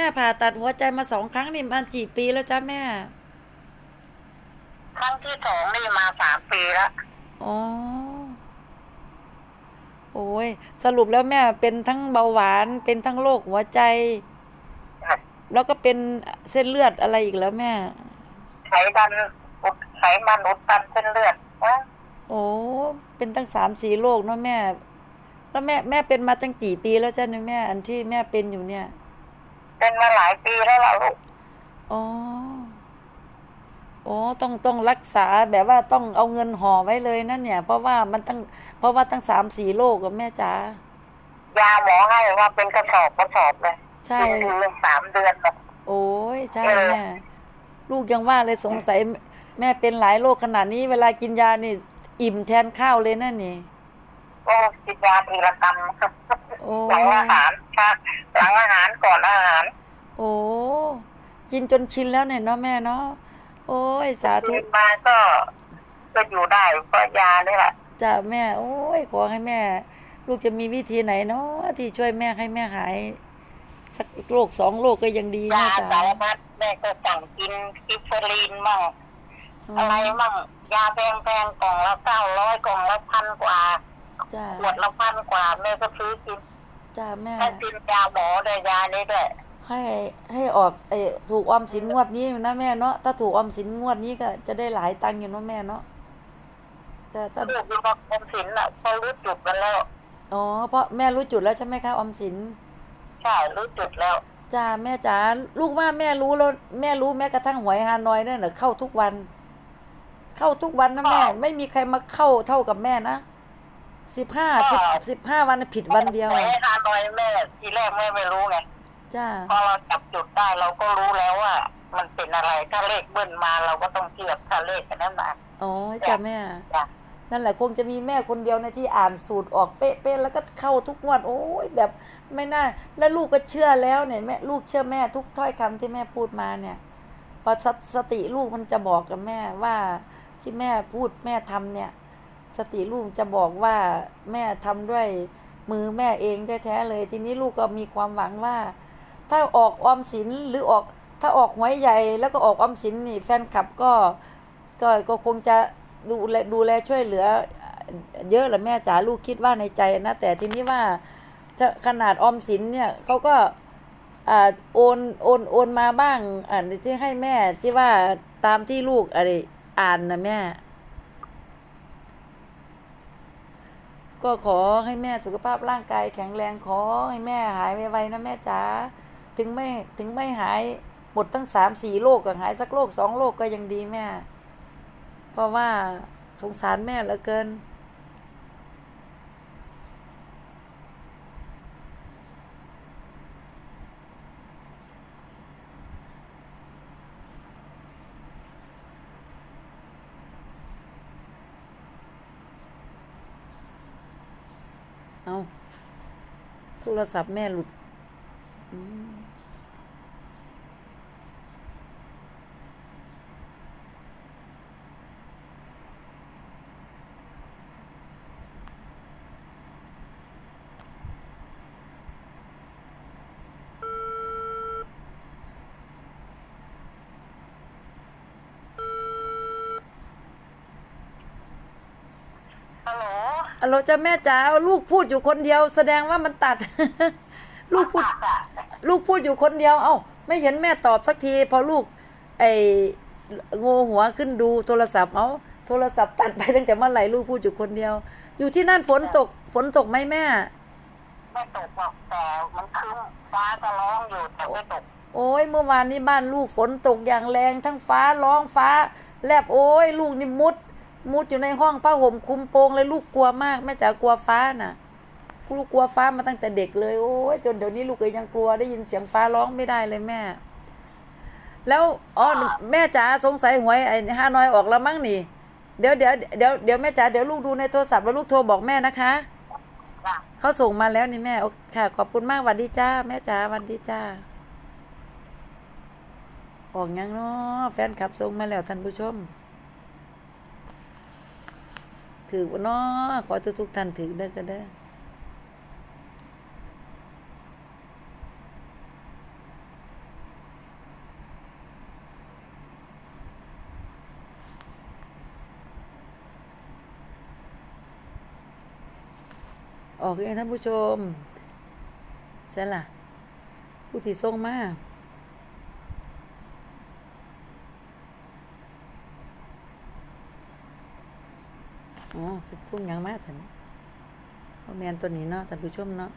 ม่ผ่าตัดหัวใจมาสองครั้งนี่มันกี่ปีแล้วจ้าแม่ ครั้งที่สองนี่มาสามปีแล้วอ๋อโอ้ยสรุปแล้วแม่เป็นทั้งเบาหวานเป็นทั้งโรคหัวใจ แล้วก็เป็นเส้นเลือดอะไรอีกแล้วแม่ไขมันอุดไขมันอุดตันเส้นเลือดนะโอ้เป็นตั้งสามสี่โรคเนาะแม่ แล้วแม่แม่เป็นมาตั้งกี่ปีแล้วจ้าเนี่ยแม่ อันที่แม่เป็นอยู่เนี่ย เป็นมาหลายปีแล้วล่ะลูกอ๋อโอ้ต้องต้องรักษาแบบว่าต้องเอาเงินห่อไว้เลยนั่นเนี่ย เพราะว่ามันตั้งเพราะว่าตั้งสามสี่โรคกับแม่จ๋ายาหมอให้ว่าเป็นกระสอบกระสอบเลยใช่กินอยู่สามเดือนเลยโอ้ยใช่เออแม่ลูกยังว่าเลยสงสัย แม่เป็นหลายโรคขนาดนี้เวลากินยานี่ อิ่มแทนข้าวเลยนั่นนี่ก็กินยาทีละกำ โอ้หลังอาหารค่ะหลังอาหารก่อนอาหาร โอ้กินจนชินแล้วเนี่ยเนาะแม่เนาะโอ้ยสาธุกินมาก็ก็อยู่ได้เพราะยานี่แหละจ้าแม่ โอ้ยขอให้แม่ ลูกจะมีวิธีไหนเนาะที่ช่วยแม่ให้แม่หาย สักโรคสองโรคก็ยังดียาแม่จ๋าสารพัดแม่ก็สั่งกินกิฟเฟอรีนมั่งอะไรมั่งยาแพงๆกล่องละเก้าร้อยกล่องละพันกว่าจ้าขวดละพันกว่าแม่ก็ซื้อกิน จ้าแม่ ให้กินยาหมอด้วยยานี้ด้วยให้ให้ออกไอ้ถูกออมสินงวดนี้นะแม่เนาะถ้าถูกออมสินงวดนี้ก็จะได้หลายตังค์อยู่เนาะแม่เนาะแต่ถ้าลูกอยู่กับกรมศิลป์อะเขารู้จุดกันแล้ว อ๋อเพราะแม่รู้จุดแล้วใช่ไหมคะออมสินใช่รู้จุดแล้วจ้าแม่จ๋าลูกว่าแม่รู้แล้วแม่รู้แม้กระทั่งหวยฮานอยเนี่ยนะเข้าทุกวัน เข้าทุกวันนะแม่ ไม่มีใครมาเข้าเท่ากับแม่นะ สิบห้าสิบสิบห้าวันน่ะผิดวันเดียวแม่อะให้ทานหน่อยแม่ทีแรกแม่ไม่รู้ไงจ้าพอเราจับจุดได้เราก็รู้แล้วว่า มันเป็นอะไรถ้าเลขเบิ้ลมาเราก็ต้องเทียบถ้าเลขอันนั้นมาอ๋อจ้าแม่จ้ะนั่นแหละคงจะมีแม่คนเดียวในะที่อ่านสูตรออกเป๊ะๆแล้วก็เข้าทุกงวดโอ้ยแบบไม่น่า แล้วลูกก็เชื่อแล้วเนี่ยแม่ลูกเชื่อแม่ทุกถ้อยคำที่แม่พูดมาเนี่ย พอสสติลูกมันจะบอกกับแม่ว่าที่แม่พูดแม่ทำเนี่ย สติลูกจะบอกว่าแม่ทำด้วยมือแม่เองแท้ๆเลย ทีนี้ลูกก็มีความหวังว่า ถ้าออกออมสินหรือออกถ้าออกหวยใหญ่แล้วก็ออกออมสินนี่แฟนคลับก็ก็ก็คงจะดูแลดูแลช่วยเหลือ เยอะแหละแม่จ๋าลูกคิดว่าในใจนะ แต่ทีนี้ว่าจะขนาดออมสินเนี่ยเขาก็อ่าโอนโอนโอนมาบ้างอ่าที่ให้แม่ที่ว่าตามที่ลูกอะไรอ่านนะแม่ ก็ขอให้แม่สุขภาพร่างกายแข็งแรงขอให้แม่หายไวๆนะแม่จ๋าถึงไม่ถึงไม่หายหมดตั้งสามสี่โรคก็หายสักโรคสองโรคก็ยังดีแม่ เพราะว่าสงสารแม่เหลือเกิน รศัพท์แม่หลุดอืมฮัล โหลอะโหลจ้าแม่จ๋าเอาลูกพูดอยู่คนเดียว แสดงว่ามันตัด ลูกพูด ลูกพูดอยู่คนเดียว เอ้า ไม่เห็นแม่ตอบสักที พอลูก ไอ้โงหัวขึ้นดูโทรศัพท์เอาโทรศัพท์ตัดไปตั้งแต่เมื่อไหร่ลูกพูดอยู่คนเดียว อยู่ที่นั่นฝนตกฝนตกไหมแม่ไม่ตกหรอกแต่มันครึ้มฟ้าก็ร้องอยู่แต่ไม่ตกโอ้ยเมื่อวานนี้บ้านลูกฝนตกอย่างแรงทั้งฟ้าร้องฟ้า แลบโอ้ยลูกนี่มุด มุดอยู่ในห้องผ้าห่มคลุมโปงเลยลูกกลัวมากแม่จ๋ากลัวฟ้าน่ะลูกกลัวฟ้ามาตั้งแต่เด็กเลยโอ้ยจนเดี๋ยวนี้ลูกก็ยังกลัวได้ยินเสียงฟ้าร้องไม่ได้เลยแม่ แล้วอ๋อแม่จ๋าสงสัยหวยไอ้ฮานอยออกแล้วมั้งนี่ เดี๋ยวเดี๋ยวเดี๋ยวเดี๋ยวแม่จ๋าเดี๋ยวลูกดูในโทรศัพท์แล้วลูกโทรบอกแม่นะคะจ้ะเขาส่งมาแล้วนี่แม่โอค่ะขอบคุณมากหวัดดีจ้า แม่จ๋าหวัดดีจ้าออกยังเนาะแฟนคลับส่งมาแล้วท่านผู้ชม ถือเนาะขอทุกทุกท่านถือเด้อก็ได้ออกเองท่านผู้ชมเสร็จละผู้ที่ส่งมา อ๋อเป็นส่งหยังมากฉันเพราะแมนตัวนี้เนาะท่านผู้ชมเนาะ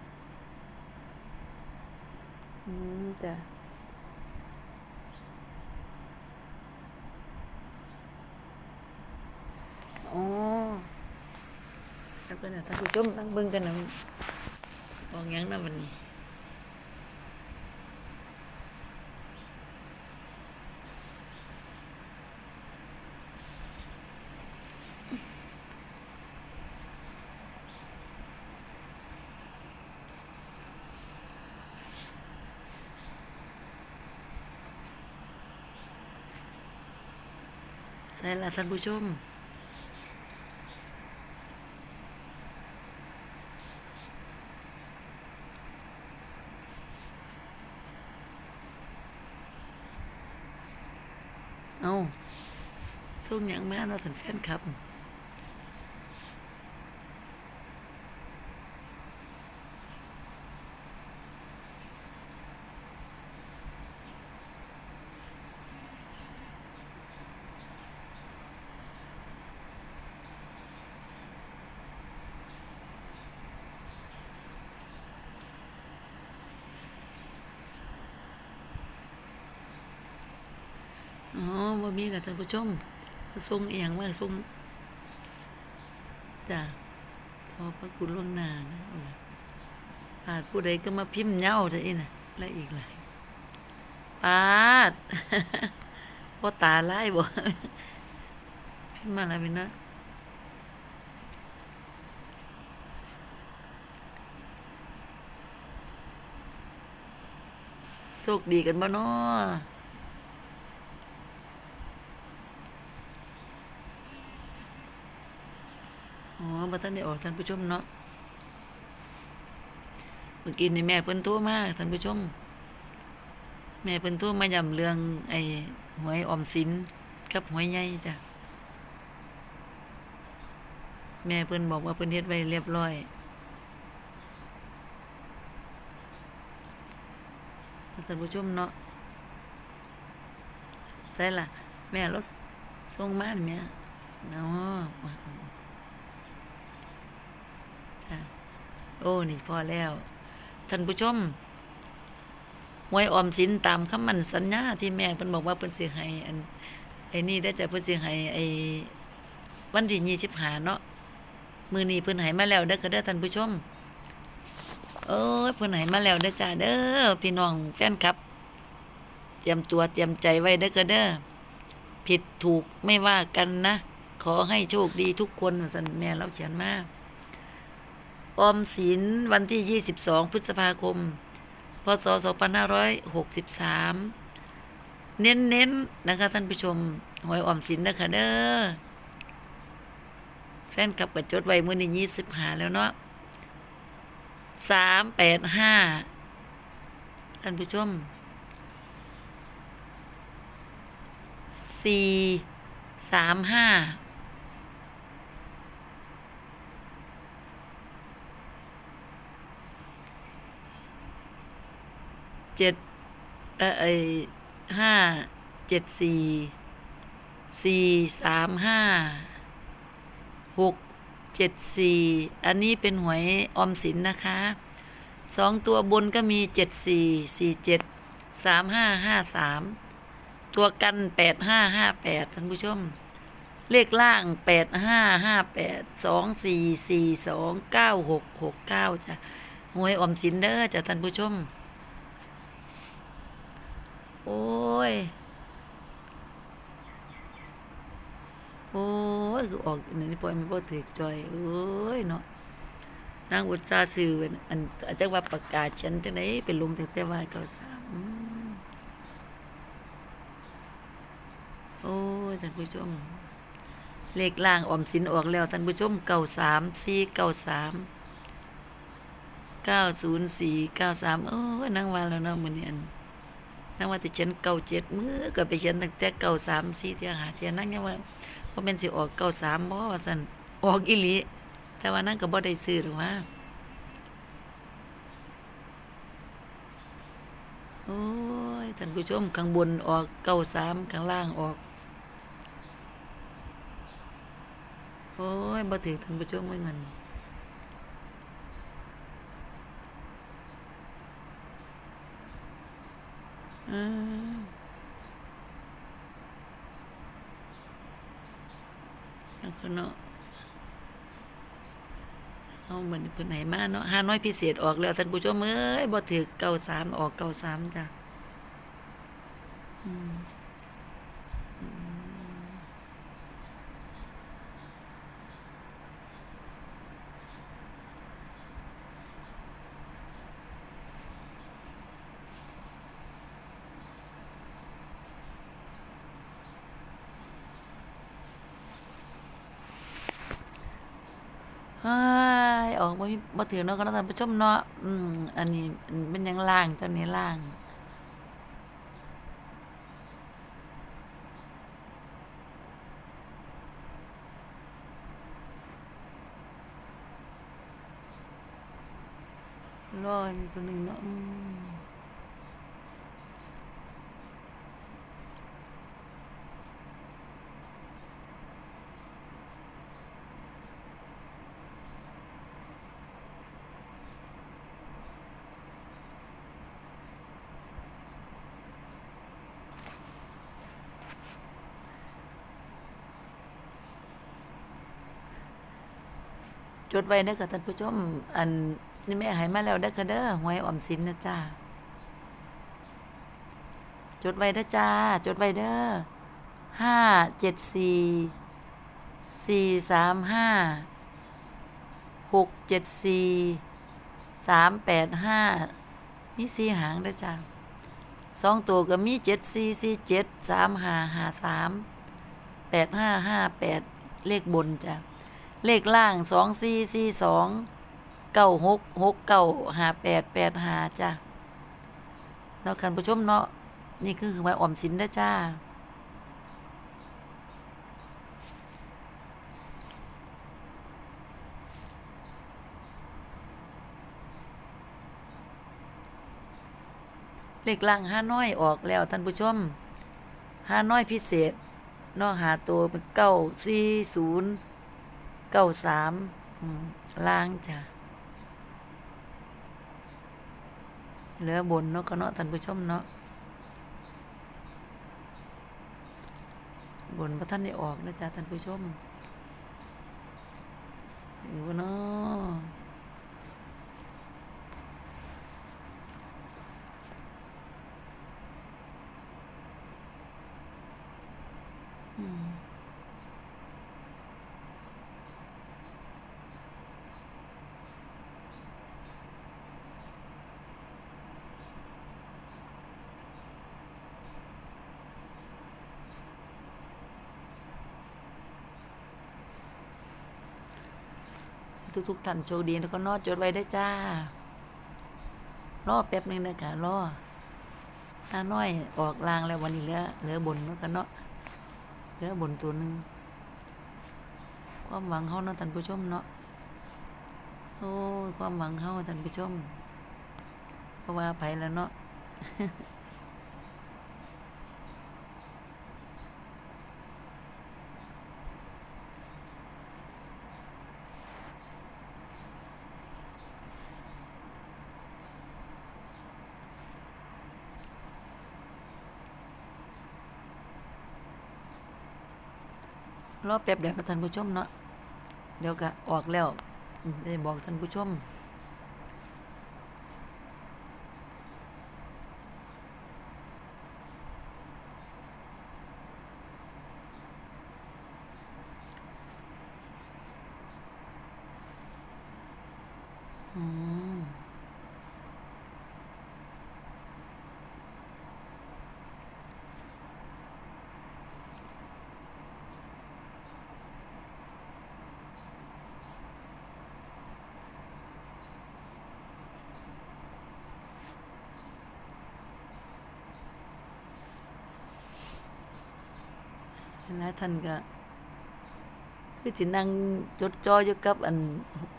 อืมจ้ะอ๋อแล้วก็นะท่านผู้ชมนั่งเบิ่งกันนะบอกยังนะวันนี้ ใช่ละท่านผู้ชมเอาส่งอยังมาเราะสันแฟนครับ อ๋อบ่มีล่ะท่านผู้ชมส่งเอียงมาส่งจ้ะขอพระคุณล่วงหน้านะเอาล่ะอาจผู้ใดก็มาพิมพ์เหย้าเถอะอีน่ะ และอีกหลายปาดบ่าตาไลายบ่พิมพ์มาแล้วเป็นเนาะโชคดีกันบ่เนาะ อ๋อบ่ทันได้ออกท่านผู้ชมเนาะ เมื่อกี้นี่แม่เพิ่นโทรมาท่านผู้ชม แม่เพิ่นโทรมาย้ำเรื่องไอ้หวยออมสินกับหวยใหญ่จ้ะ แม่เพิ่นบอกว่าเพิ่นเฮ็ดไว้เรียบร้อยท่านผู้ชมเนาะใช่ล่ะ แม่รถส่งมาเนี่แม่เนาะ โอ้ นี่พอแล้ว ท่านผู้ชมหวยออมสินตามคำมั่นสัญญาที่แม่เพิ่นบอกว่าเพิ่นสิให้อันไอ้นี่ได้จะเพิ่นสิให้ไอ้วันที่25เนาะมื้อนี้เพิ่นให้มาแล้วเด้อค่ะเด้อท่านผู้ชมเอ้ยเพิ่นให้มาแล้วเด้อจ้าเด้อพี่น้องแฟนคลับเตรียมตัวเตรียมใจไว้เด้อค่ะเด้อผิดถูกไม่ว่ากันนะ ขอให้โชคดีทุกคนว่าซั่นแม่เราเขียนมา ออมสินวันที่ 22 พฤษภาคม พศ 2563 เน้นๆนะคะท่านผู้ชมหวยออมสินนะคะเด้อแฟนกับกับจดไว้มือนี้25แล้วเนาะ385ท่านผู้ชม435 เจ็ดเออไอห้าเจ็ดสี่สี่สามห้าหกเจ็ดสี่อันนี้เป็นหวยออมสินนะคะสองตัวบนก็มีเจ็ดสี่สี่เจ็ดสามห้าห้าสามตัวกันแปดห้าห้าแปดท่านผู้ชม เลขล่างแปดห้าห้าแปดสองสี่สี่สองเก้าหกหกเก้าจ้ะหวยออมสินเด้อจ้ะท่านผู้ชม โอ้ย โอ้ยคือออกอันนี้ปล่อยมันบ่ถือจอยเอ้ยเนาะนางอุตสาห์ซื้อเป็นอันอาจจะว่าประกาศฉันจังได๋เป็นลงแต่แต่ว่าเก้าสามโอ้ยท่านผู้ชม เลขล่างออมสินออกแล้วท่านผู้ชมเก้าสามสี่เก้าสามเก้าศูนย์สี่เก้าสามโอ้ยนั่งว่าแล้วเนาะมือนี้อัน นั่งว่าจะเขียนเก่าเจ็ดมื้อก็ไปเขียนตั้งแต่เก่าสามสี่เที่ยหาเที่ยนั่งยังว่าพราเป็นสิออกเก่าสามบ่ว่สันออกอิลีแต่ว่านั่งก็บ่ได้ซื้อหรือว่าโอ้ยท่านผู้ชมข้างบนออกเก่าสามข้างล่างออก โอ้ยบ่ถือท่านผู้ชมไม่เงิน อืมแล้วก็เนาะเอาเหมือนเพิ่นไหนมาเนาะห้าน้อยพิเศษออกแล้วท่านผู้ชมเอ้ยบ่ถือเก้าสามออกเก้าสามจ้ะอืม เฮ้ยออกบ่มีบ่ถือเนาะก็ท่านผู้ชมเนาะอืมอันนี้เป็นหยังล่างตัวนี้ล่างรออีกตัวหนึ่งเนาะอืม จดไว้เด้อค่ะท่านผู้ชม อันนี่แม่ให้มาแล้วเด้อค่ะเด้อหวยออมสินนะจ้าจดไว้เด้อจ้า จดไว้เด้อห้าเจ็ดสี่สี่สามห้าหกเจ็ดสี่สามแปดห้ามีสี่หางเด้อจ้าสองตัวก็มีเจ็ดสี่สี่เจ็ดสามห้าห้าสามแปดห้าห้าแปดเลขบนจ้ะ เลขล่างสองสี่สี่สองเก้าหกหกเก้าหาแปดแปดหาจ้ะเนาะคันผู้ชมเนาะนี่คือคือไม้ออมสินนะจ้าเลขล่างห้าน้อยออกแล้วท่านผู้ชมห้าน้อยพิเศษเนาะหาตัวเป็นเก้าสี่ศูนย์ เก้าสามล่างจ้ะเหลือบนเนาะก็เนาะท่านผู้ชมเนาะบนพระท่านได้ออกนะจ๊ะท่านผู้ชมหรือว่าเนาะ ทุก ๆท่านโชคดีแล้วก็นอดจดไว้ได้จ้ารอแป๊บหนึงนะคะรอห้าน้อยออกลางแล้ววันนี้เหลือเหลือบนแล้วกันเนาะเหลือบนตัวหนึ่งความหวังเขาเนาะท่านผู้ชมเนาะโอ้ความหวังเขาท่านผู้ชมเพราะว่าไปแล้วเนาะ รอแป๊บเดียวท่านผู้ชมเนาะเดี๋ยวก็ออกแล้วได้บอกท่านผู้ชม อืม แล้วท่านก็คือจินั่งจดจ่ออยู่กับอัน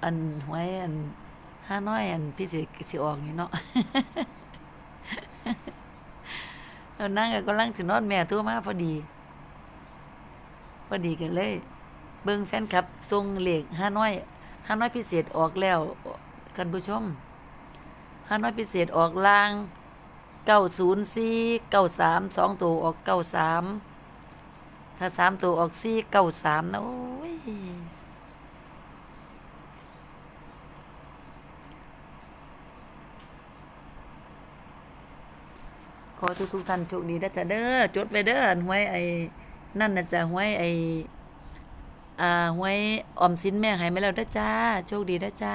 อันหวยอันห้าน้อยอันพิเศษสิออกนี่เนาะเอานั่งก็กำลังสินอนแม่ทั่วมาพอดี พอดีกันเลย เบิ่งแฟนคลับทรงเหล็กห้าน้อยห้าน้อยพิเศษออกแล้วกันผู้ชมห้าน้อยพิเศษออกลางเก้าศูนย์สี่เก้าสามสองตัวออกเก้าสาม ถ้าสามตัวออกสี่เก้าสามนะโอ้ยขอทุกทุกท่านโชคดีนะจ๊ะเด้อจดไว้เด้อหวยไอ้นั่นน่ะจะหวยไอ้อ่าหวยออมสินแม่ให้มาแล้วเด้จ้าโชคดีนะจ้า